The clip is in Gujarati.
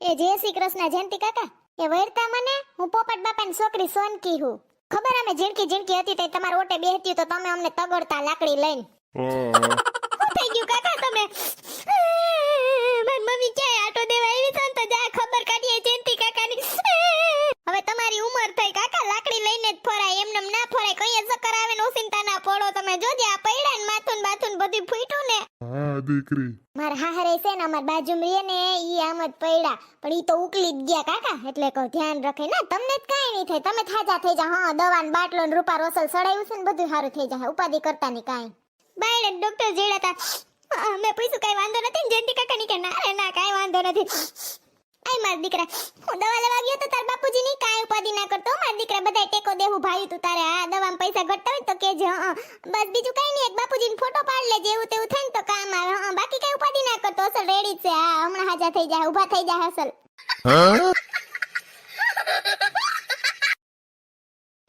એ જય શ્રી કૃષ્ણ જયંતિ કાકા એ વૈરતા મને હું પોપટ બાપાની છોકરી સોનકી હું. ખબર અમે ઝીણકી ઝીણકી હતી તે તમારા ઓટે બેહતી તો તમે અમને તગડતા લાકડી લઈને. હા થઈ ગયું કાકા તમે? મારી મમ્મી ક્યાંય આટો દેવા આવી છે તો જા ખબર કાઢીએ જયંતિ કાકાની. હવે તમારી ઉંમર થઈ કાકા લાકડી લઈને જ ફરાય એમને એમ ના ફરાય કઈ ચક્કર આવે ને ઓસિંતા ના પડો તમે જોજે આ પૈડા ને માથું ને બાથું ને બધું ફૂટ્યું ને. હા દીકરી મારા હાહરે છે ને અમાર બાજુમાં રહે ને ઈ આમ જ પૈડા પણ ઈ તો ઉકલી જ ગયા કાકા એટલે કહું ધ્યાન રાખે ને તમને જ કાંઈ નહીં થાય તમે થાજા થઈ જા હા દવા ને બાટલો ને રૂપા રોસલ સડાયું છે ને બધું સારું થઈ જાય ઉપાધિ કરતા નહીં કાંઈ બાયડે ડોક્ટર જેડા તા અ, મેં પૂછ્યું કાંઈ વાંધો નથી ને જયંતિ કાકા ની કે ના રે ના કાંઈ વાંધો નથી આય માર દીકરા હું દવા લેવા ગયો તો તાર બાપુજી ની કાંઈ ઉપાધિ ના કરતો હો, માર દીકરા બધાય ટેકો દેવું ભાઈ તું તારે આ દવામાં પૈસા ઘટતા હોય તો કેજે હં બસ બીજું કાંઈ નહીં એક બાપુજી ને ફોટો પાડ લેજે એવું તેવું થાય ને તો કામ આવે હં બાકી કાંઈ ઉપાધિ ના કરતો અસલ રેડી છે. આ હમણાં હાજા થઈ જાય, ઊભા થઈ જાય હસલ